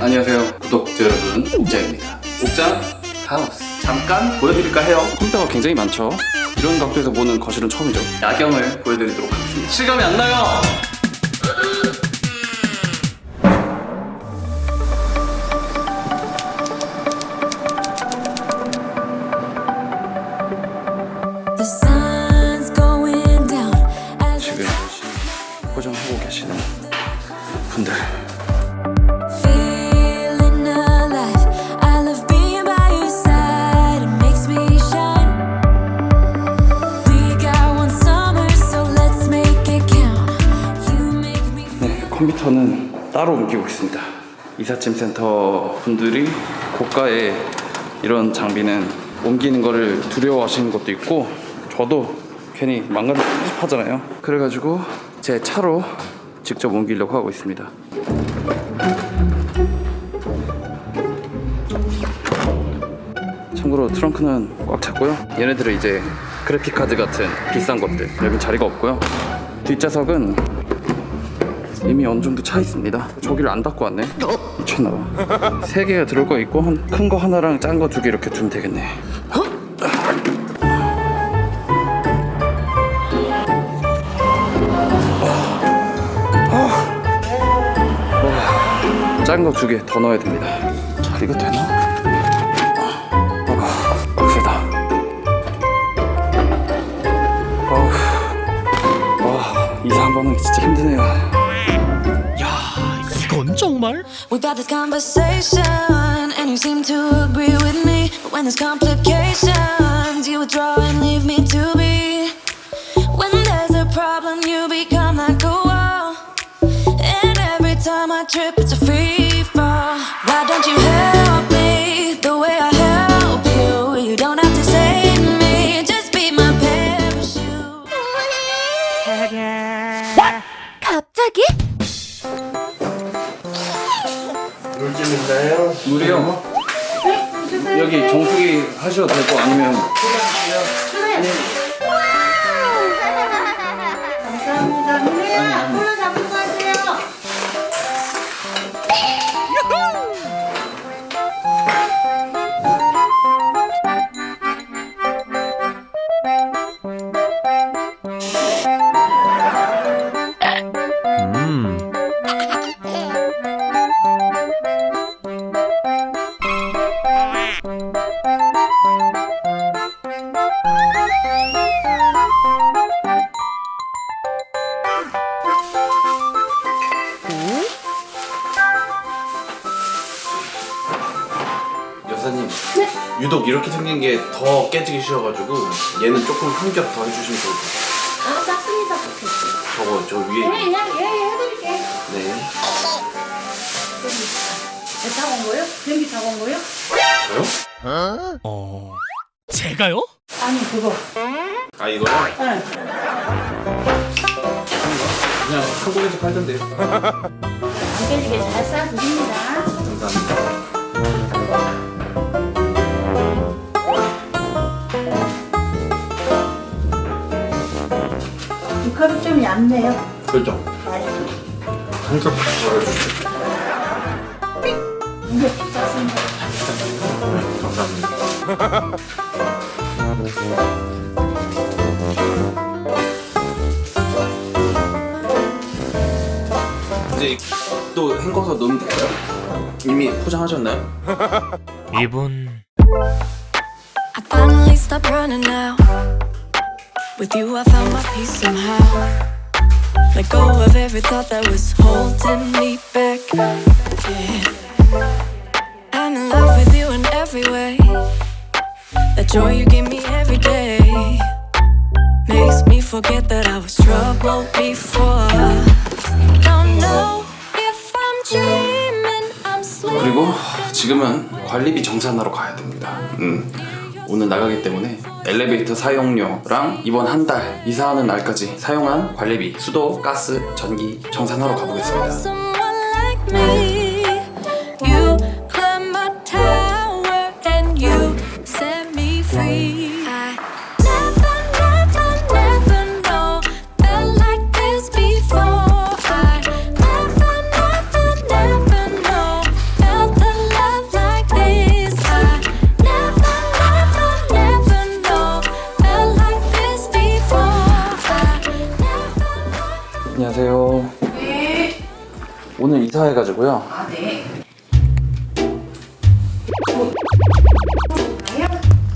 안녕하세요. 구독자 여러분 옥자입니다. 옥자 하우스. 잠깐 보여드릴까 해요? 컴퓨터가 굉장히 많죠? 이런 각도에서 보는 거실은 처음이죠? 야경을 보여드리도록 하겠습니다. 실감이 안 나요 컴퓨터는 따로 옮기고 있습니다. 이삿짐 센터 분들이 고가의 이런 장비는 옮기는 거를 두려워하시는 것도 있고 저도 괜히 망가져 섭섭하잖아요. 그래가지고 제 차로 직접 옮기려고 하고 있습니다. 참고로 트렁크는 꽉 찼고요. 얘네들은 이제 그래픽 카드 같은 비싼 것들 여기 자리가 없고요. 뒷좌석은 이미 어느 정도 차 있습니다. 저기를 안 닫고 왔네. 미쳤나봐. 세 개가 들을 거 있고 큰 거 하나랑 짠 거 두 개 이렇게 두면 되겠네. 짠 거 두 개 더 넣어야 됩니다. 자리가 되나? 아, 빡세다. 어우, 와, 이사 한번 하기 진짜 힘드네요. 이건 정말? We've had this conversation, and you seem to agree with me. But when there's complications, you withdraw and leave me to be. When there's a problem, you become like a wall. And every time I trip, it's a free fall. Why don't you help me the way I help you? You don't have to save me, just be my parachute. 갑자기? 나요? 물이요? 여기 정수기 하셔도 되고 아니면 감사합니 유독 이렇게 생긴 게 더 깨지기 쉬워가지고 얘는 조금 한 겹 더 해주시면 좋을 것 같아요 아, 작습니다. 저거 저 위에 네, 예, 예, 해드릴게. 네배 타고 온 거요? 비행기 타고 온 거요? 저요? 어. 제가요? 아니, 그거. 아 이거요? 네. 그냥 한국에서 팔던데요 안 깨지게 잘 싸드립니다. 감사합니다 좀 얇네요. 그렇죠 덜어주세요 이게 작습니다. 감사합니다 이제 또 헹궈서 넣으면 될까요? 이미 포장하셨나요? 이분 With you, I found my peace somehow. Let go of every thought that was holding me back. Yeah. I'm in love with you in every way. The joy you give me every day makes me forget that I was troubled before. Don't know if I'm dreaming, I'm sleeping. 그리고 지금은 관리비 정산하러 가야 됩니다. 음. 오늘 나가기 때문에 엘리베이터 사용료랑 이번 한 달 이사하는 날까지 사용한 관리비, 수도, 가스, 전기 정산하러 가보겠습니다.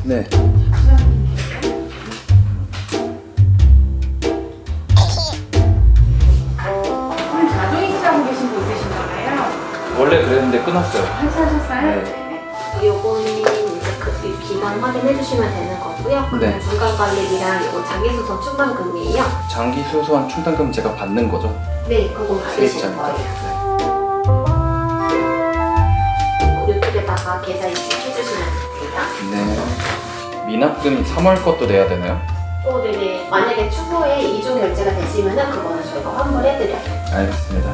네. 오늘 자동이체 하고 계신 분 있으신가 봐요. 원래 그랬는데 끊었어요. 하셨어요? 네. 요거는 이제 그 기간 확인해 주시면 되는 거고요. 네. 중간 관리비랑 요거 장기수선 충당금이에요. 장기 소소한 충당금 제가 받는 거죠? 네, 그거 세입자니까. 거예요. 네. 미납금 3월 것도 내야 되나요? 또 네네 만약에 추후에 이중 결제가 되시면은 그거는 저희가 환불해 드려요. 알겠습니다.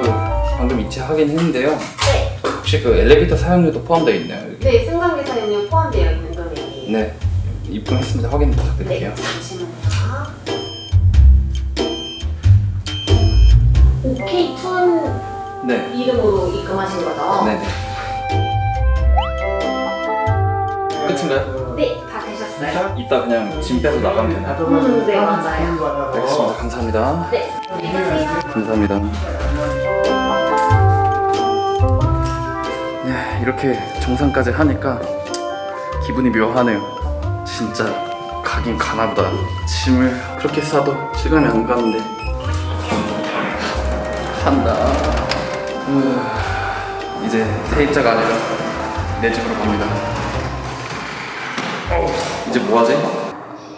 그 방금 이체 하긴 했는데요. 네, 혹시 그 엘리베이터 사용료도 포함되어 있나요? 여기? 네 승강기 사용료 포함되어 있는 금액이에요. 네. 입금했습니다. 확인 네, 부탁드릴게요. 잠시만요. 오케이 툰 네. 이름으로 입금하신 거죠? 네네. 다 되셨어요. 이따 그냥 짐 빼서 나가면 되나요? 음, 네, 맞아요. 알겠습니다. 감사합니다. 네, 안녕히 가세요. 감사합니다. 야, 이렇게 정상까지 하니까 기분이 묘하네요. 진짜 가긴 가나보다. 짐을 그렇게 싸도 시간이 안 가는데. 한다. 으, 이제 세입자가 아니라 내 집으로 갑니다. 어우, 이제 뭐하지?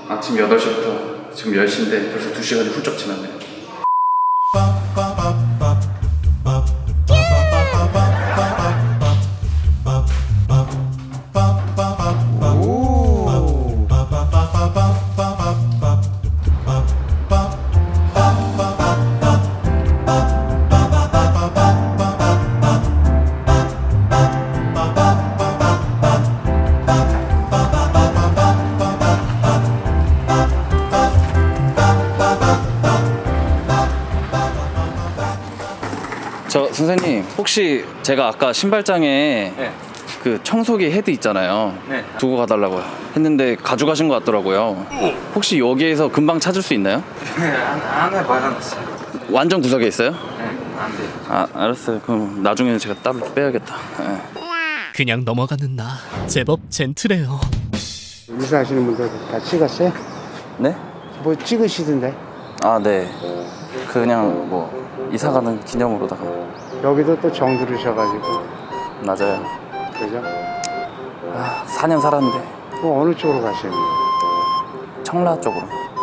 아침 8시부터 지금 10시인데 벌써 2시간이 훌쩍 지났네요. 혹시 제가 아까 신발장에 네. 그 청소기 헤드 있잖아요. 네. 두고 가달라고 했는데 가져가신 것 같더라고요. 혹시 여기에서 금방 찾을 수 있나요? 안, 안에 박아놨어요. 완전 구석에 있어요? 네, 안 돼. 아 알았어요. 그럼 나중에는 제가 따로 빼야겠다. 예. 그냥 넘어가는 나 제법 젠틀해요. 이사하시는 분들 다 찍었어요? 네? 뭐 찍으시던데 아 네. 그냥 뭐 이사 가는 기념으로다가 여기도 또 정들으셔가지고 맞아요. 그죠? 아, 4년 살았는데 또 어느 쪽으로 가시는 거예요? 청라 쪽으로.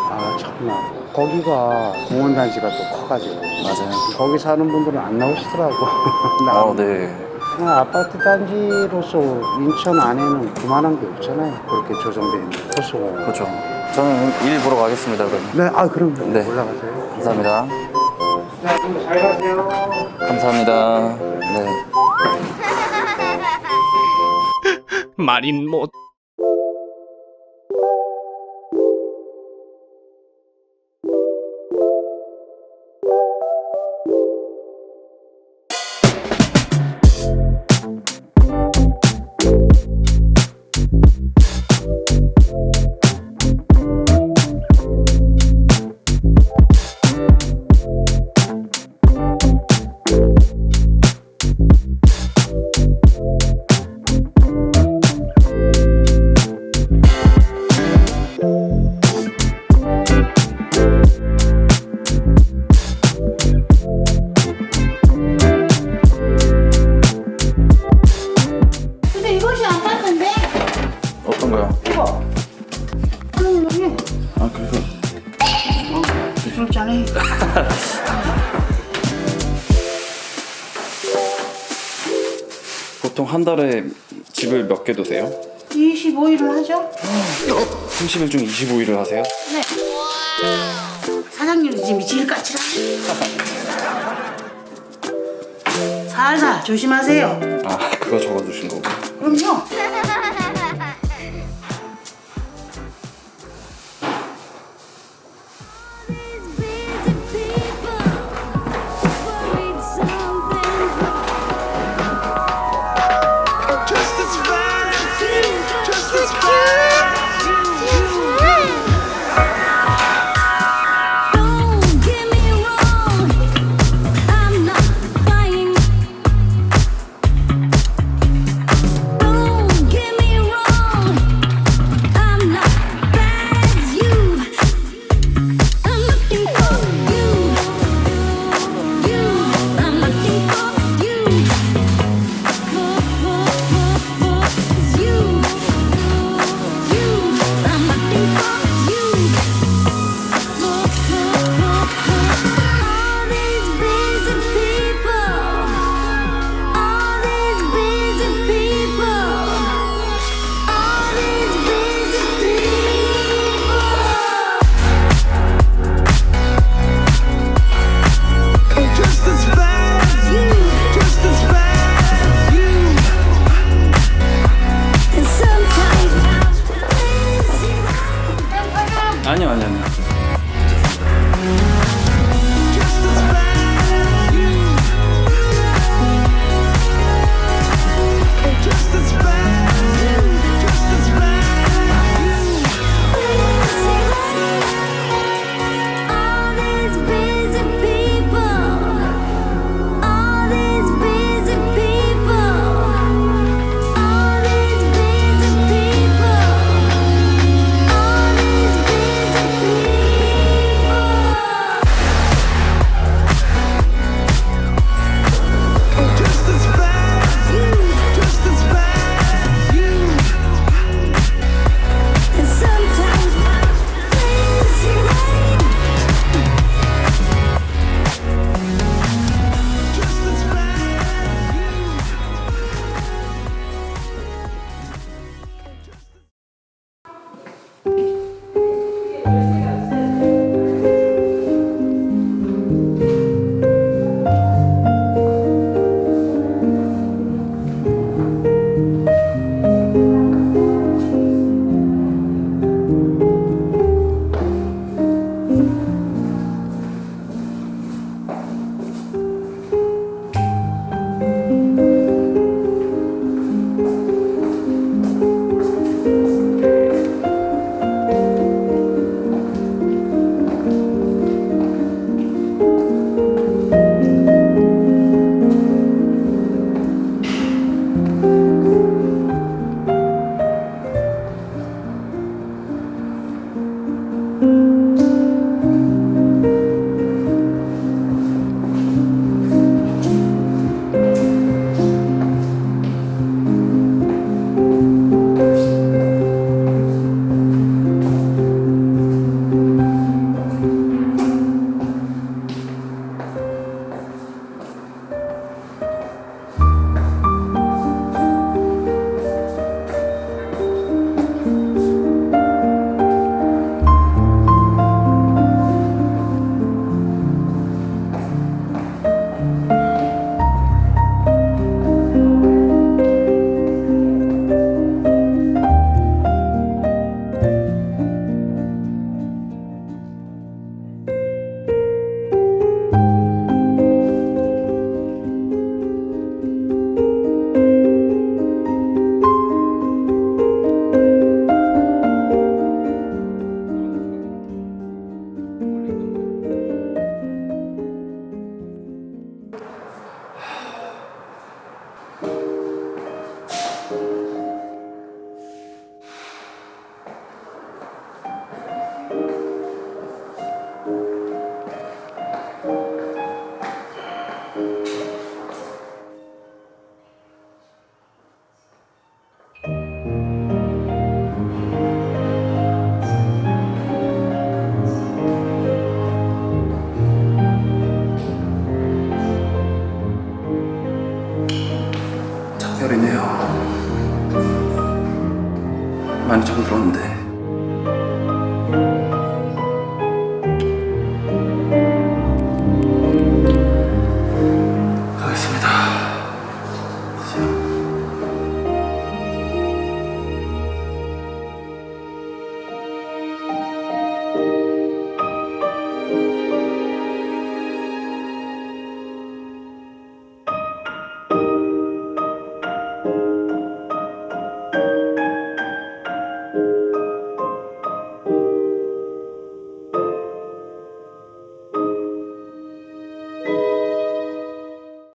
아 참나 거기가 공원 단지가 또 커가지고 맞아요. 거기 사는 분들은 안 나오시더라고 나 어 네. 그냥 아파트 단지로서 인천 안에는 그만한 게 없잖아요 그렇게 조성돼 있는 호수공원 그렇죠. 저는 일 보러 가겠습니다. 그럼. 네, 아 그럼 네. 올라가세요 감사합니다. 네, 그럼 잘 가세요 감사합니다. 네. 말인 못. 보통 한 달에 집을 몇개 두세요? 25일을 하죠? 30일 중 25일을 하세요? 네. 사장님이 지금 미칠 까칠하 살살 조심하세요. 아 그거 적어주신 거고. 그럼요.